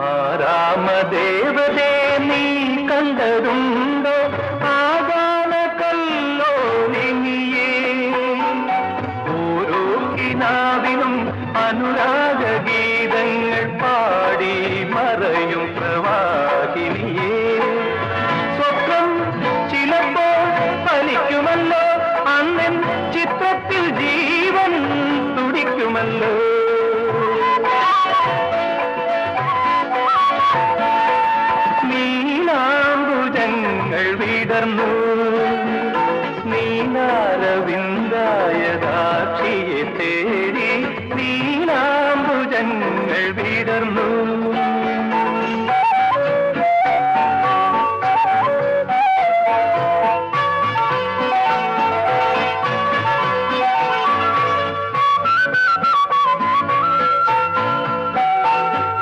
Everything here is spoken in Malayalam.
ആരാമദേവതേ നീ കണ്ടതുണ്ടോ? ആകാന കല്ലോലിങ്ങിയേ ഓരോ കിനാവിനും അനുരാഗ ഗീതങ്ങൾ പാടി മറയും പ്രവാഹിനിയേ. സ്വപ്നം ചിലപ്പോൾ ഫലിക്കുമല്ലോ അന്നൻ ചിത്രത്തിൽ ജീവൻ തുടിക്കുമല്ലോ. പകർന്നു നീലാരവിന്ദായകാക്ഷിയെ തേടി നീലാംബുജങ്ങൾ വിടർന്നു.